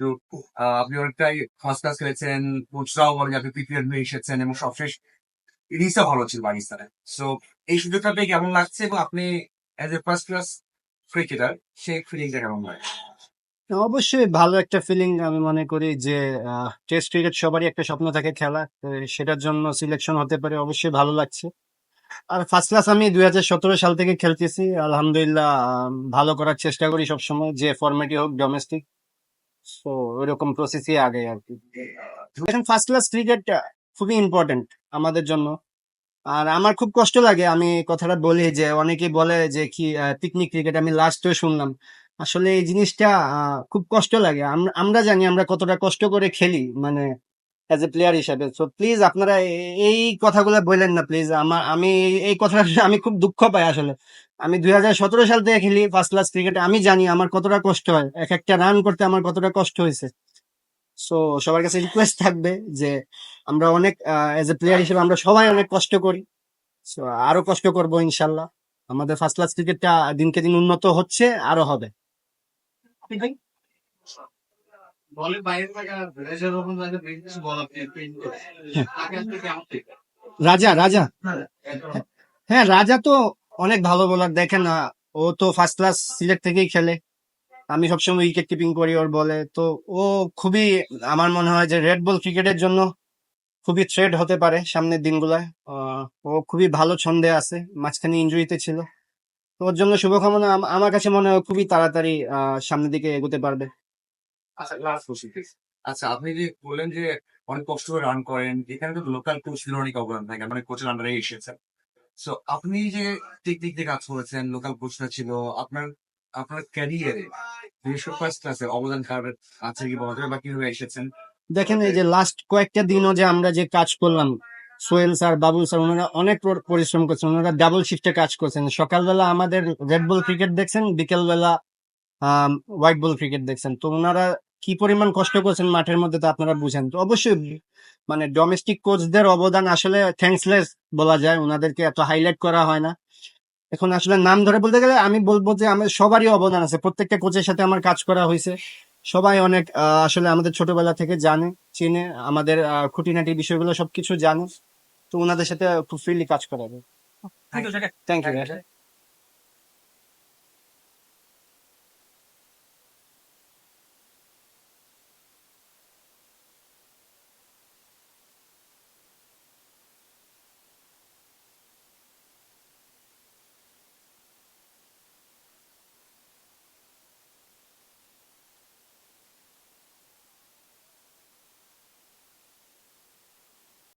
আহ, আপনি অনেকটাই first class খেলেছেন কোচরাও বলেন আপনি প্রিপেয়ার হয়ে এসেছেন এবং সবশেষ ইনিংসটা ভালো ছিল পাকিস্তানে সো এই সুযোগটা পেয়ে কেমন লাগছে এবং আপনি as a first class cricketer সেই ফিলিংটা কেমন লাগে অবশ্যই ভালো একটা ফিলিং আমি মনে করি যে টেস্ট ক্রিকেট সবারই একটা স্বপ্ন থাকে খেলা। সেটার জন্য সিলেকশন হতে পারে অবশ্যই ভালো লাগছে। আর ফার্স্ট ক্লাস আমি দুই হাজার সতেরো সাল থেকে খেলতেছি। আলহামদুলিল্লাহ ভালো করার চেষ্টা করি সবসময় যে ফরম্যাটই হোক ডোমেস্টিক তো ওইরকম প্রসেসই আগে আর কি। ফার্স্ট ক্লাস ক্রিকেট খুবই ইম্পর্টেন্ট আমাদের জন্য। আর আমার খুব কষ্ট লাগে, আমি কথাটা বলি যে অনেকে বলে যে কি পিকনিক ক্রিকেট আমি লাস্টেও শুনলাম। আসলে এই জিনিসটা খুব কষ্ট লাগে। আমরা জানি আমরা কতটা কষ্ট করে খেলি মানে অ্যাজ এ প্লেয়ার হিসাবে। সো প্লিজ আপনারা এই কথাগুলো বললেন না প্লিজ আমার আমি এই- কথাটা আমি খুব দুঃখ পাই আসলে। আমি দুই হাজার সতেরো সাল থেকে খেলি ফার্স্ট ক্লাস ক্রিকেটে আমি জানি আমার কতটা কষ্ট হয়। এক একটা রান করতে আমার কতটা কষ্ট হয়েছে। সো সবার কাছে রিকোয়েস্ট থাকবে যে আমরা অনেক অ্যাজ এ প্লেয়ার হিসেবে আমরা সবাই অনেক কষ্ট করি। সো আরও কষ্ট করব ইনশাল্লাহ। আমাদের ফার্স্ট ক্লাস ক্রিকেটটা দিনকে দিন উন্নত হচ্ছে, আরও হবে। ঠিক রাজা রাজা। হ্যাঁ। রাজা তো অনেক ভালো বোলার দেখেন ও তো ফার্স্ট ক্লাস সিলেক্ট থেকেই খেলে। আমি সবসময় উইকেট কিপিং করি ওর বলে। তো ও খুবই আমার মনে হয় যে রেড বল ক্রিকেটের জন্য খুবই থ্রেড হতে পারে সামনের দিনগুলায়। ও খুবই ভালো ছন্দে আছে মাঝখানে ইনজুরিতে ছিল। তো ওর জন্য শুভকামনা আম- আমার কাছে মনে হয় খুবই তাড়াতাড়ি সামনের দিকে এগোতে পারবে। আচ্ছা লাস্ট কোশ্চেন আচ্ছা আপনি যে বললেন যে অনেক কষ্ট করে রান করেন এখানে তো লোকাল কোচদের অনেক অবদান থাকে মানে কোচের আন্ডারে এসেছেন। সো আপনি যে টেকনিক দিয়ে কাজ করেছেন লোকাল কোচরা ছিল আপনার আপনার ক্যারিয়ারে বিশেষ ফার্স্ট ক্লাসে অবদান কারণ আছে কি বলা যাবে বা কীভাবে এসেছেন? দেখেন এই যে লাস্ট কয়েকটা দিনও যে আমরা যে কাজ করলাম সোহেল স্যার বাবুল স্যার ওনারা অনেক পর- পরিশ্রম করছেন ওনারা ডাবল শিফটে কাজ করছেন। সকালবেলা আমাদের রেড বল ক্রিকেট দেখছেন বিকেলবেলা হোয়াইট বল ক্রিকেট দেখছেন। তো ওনারা কি পরিমাণ কষ্ট করছেন মাঠের মধ্যে তো আপনারা বুঝেন। তো অবশ্যই মানে ডোমেস্টিক কোচদের অবদান আসলে থ্যাঙ্কসলেস বলা যায়। ওনাদেরকে এত হাইলাইট করা হয় না। এখন আসলে নাম ধরে বলতে গেলে আমি বলব যে আমার সবারই অবদান আছে। প্রত্যেকটা কোচের সাথে আমার কাজ করা হয়েছে। সবাই অনেক আসলে আমাদের ছোটবেলা থেকে জানে চিনে আমাদের খুঁটিনাটি বিষয়গুলো সবকিছু জানে। তো ওনাদের সাথে খুব ফ্রিলি কাজ করা যায়। Thank you